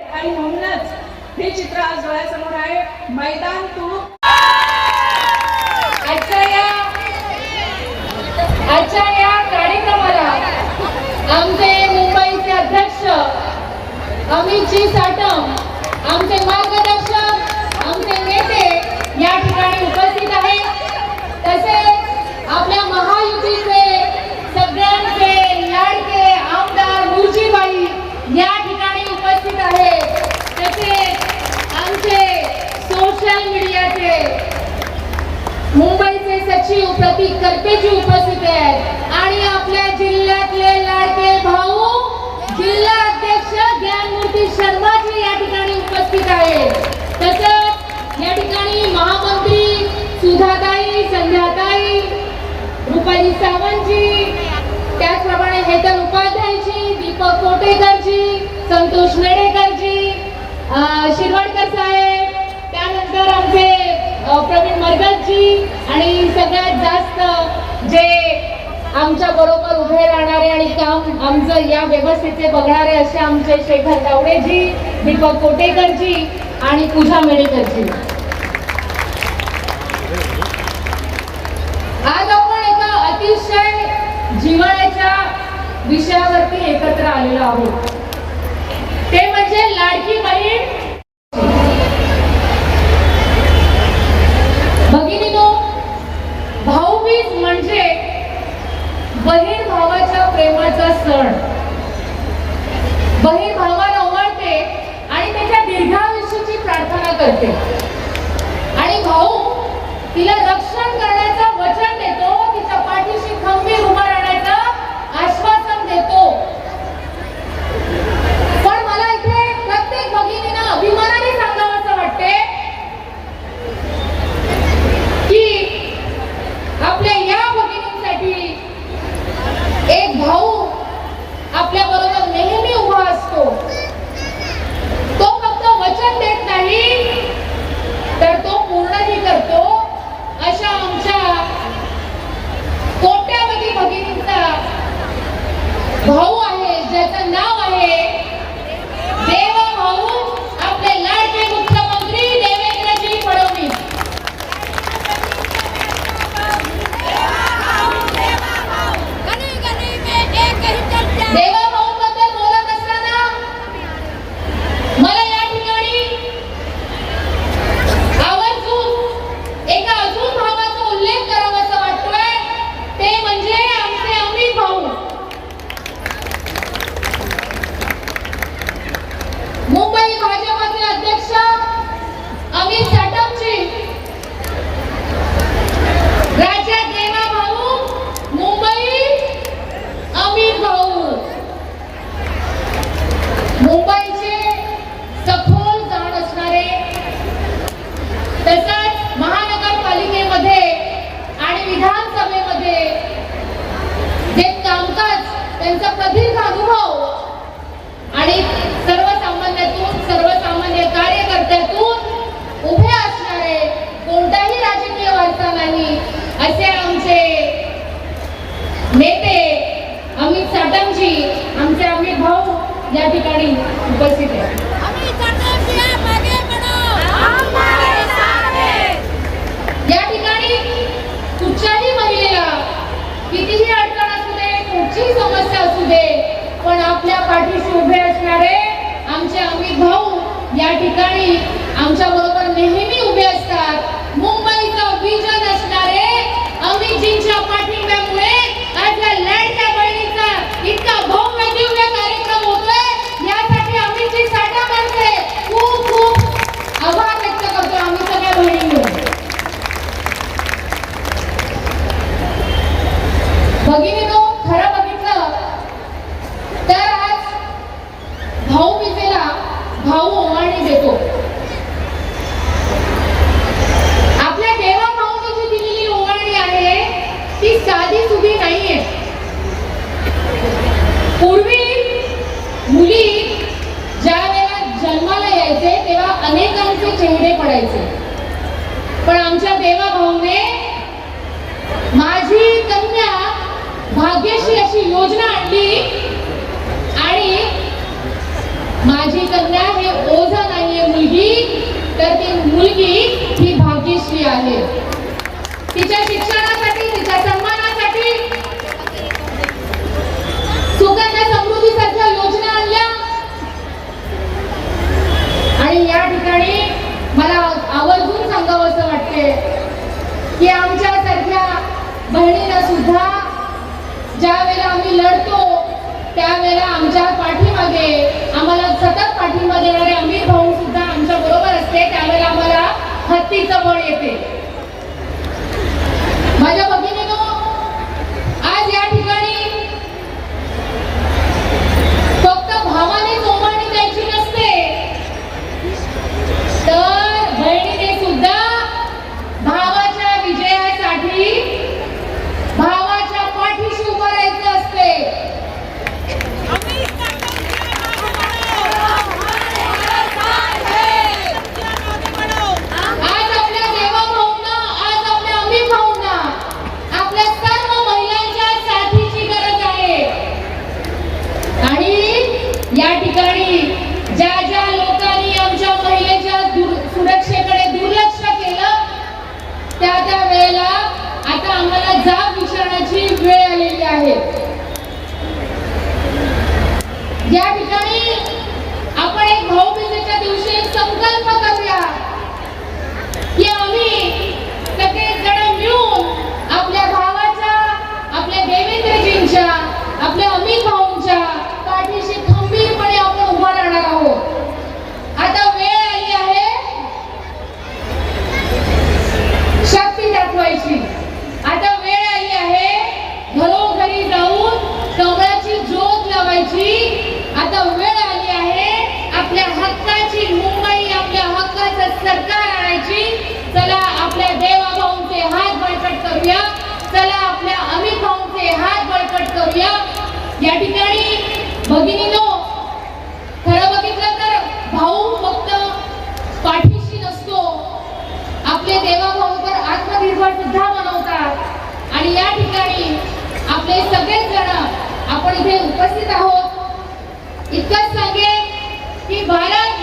आणि म्हणूनच हे चित्र आज डोळ्यासमोर आहे. मैदान तू आजच्या या आजच्या या कार्यक्रमाला आमचे मुंबईचे अध्यक्ष अमितजी साटम आमचे मार्गदर्शक आमचे नेते या ठिकाणी उपस्थित आहेत. तसेच आपल्या महायुक्त सगळ्यांचे लाडके आमदार मुळजीबाई या ठिकाणी उपस्थित आहेत तसेच आमचे सोशल मीडियाचे मुंबईचे सचिव प्रतीक उपस्थित आहेत आणि आपल्या जिल्ह्यातले लाडके भाऊ जिल्हा अध्यक्ष ज्ञानमूर्ती शर्माजी या ठिकाणी उपस्थित आहेत. तसंच या ठिकाणी महामंत्री सुधाताई संध्याताई रुपाली सावंतजी त्याचप्रमाणे हेतल उपाध्यायजी दीपक कोटेकरजी संतोष मेडेकरजी अं, शिरवाडकर साहेब त्यानंतर आमचे प्रवीण मरगतजी आणि सगळ्यात जास्त जे आमच्या बरोबर उभे राहणारे आणि काम आमचं या व्यवस्थेचे बघणारे असे आमचे शेखर गावडेजी दीपक कोटेकरजी आणि पूजा मेडेकरजी आज आपण एका अतिशय जीवनाच्या विषयावरती एकत्र आलेलो आहोत. ते म्हणजे लाडकी बहीण बहीण भावाच्या प्रेमाचा सण. बहीण भावाला ओवाळते आणि त्याच्या दीर्घायुष्याची प्रार्थना करते. आणि भाऊ तिला रक्षण करण्याचं वचन देतो तिच्या पाठीशी खंबीर उभा राहण्याचं आश्वासन देतो पण मला इथे प्रत्येक भगिनीनं अभिमानाने सांगावं असं वाटते की आपल्या या भगिनींसाठी एक भाऊ आपल्या बरोबर नेहमी उभा असतो तो फक्त वचन देत नाही तर तो पूर्णही करतो अशा आमच्या कोट्यावधी भगिनींचा भाऊ आहे ज्याचं नाव आहे देवा भाऊ आपले लाडके मुख्यमंत्री देवेंद्रजी फडणवीस गली गली में एक ही चर्चा देवा भाऊबद्दल बोलत असताना मला या ठिकाणी आवर्जून एका अजून भावाचा उल्लेख करावासा वाटतोय ते म्हणजे आमचे अमित भाऊ मुंबई भाजपाचे अध्यक्ष अमित साटमजी राज्यात देवा भाऊ मुंबई अमित भाऊ मुंबईचे सखोल जाण असणारे तसंच महानगरपालिकेमध्ये आणि विधानसभेमध्ये जे कामकाज त्यांचा प्रदीर्घ अनुभव आणि सर्वसामान्यातून सर्वसामान्य कार्यकर्त्यातून उभे असणारे कोणताही राजकीय वारसा नाही असे आमचे नेते अमित साटमजी आमचे अमित भाऊ या ठिकाणी उपस्थित आहेत अभी चर्चा किया आगे बढ़ो हमारे साथ है या ठिकाणी कुठच्याही महिलेला कितीही अडचण असू दे कुठचीही समस्या असू दे पण आपल्या पाठीशी उभे असणारे आमचे अमित भाऊ या ठिकाणी आमच्या बरोबर नेहमी भाऊ बीजेला भाऊ ओवाळणी देतो. आपल्या देवा भाऊने जी दिलेली ओवाळणी आहे ती साधी सुधी नाहीये. पूर्वी मुली ज्या वेळेला जन्माला यायचे तेव्हा अनेकांचे चेहरे पडायचे. पण आमच्या देवा भाऊने माझी कन्या भाग्यशी अशी योजना आणली आहे. तिच्या शिक्षणासाठी तिच्या सन्मानासाठी सुकन्या समृद्धी सारख्या योजना आणल्या. आणि या ठिकाणी मला आवर्जून सांगावं असं वाटते की आमच्या आमच्यासारख्या बहिणीला सुद्धा ज्या वेळेला आम्ही लढतो त्यावेळेला आमच्या पाठीमागे आम्हाला सतत पाठिंबा आम्ही भाऊ शक्ती समोर येते. देवाभाऊकर आत्मनिर्भर सुद्धा बनवतात. आणि या ठिकाणी आपले सगळेच जण आपण इथे उपस्थित आहोत. इतकंच सांगेन की भारत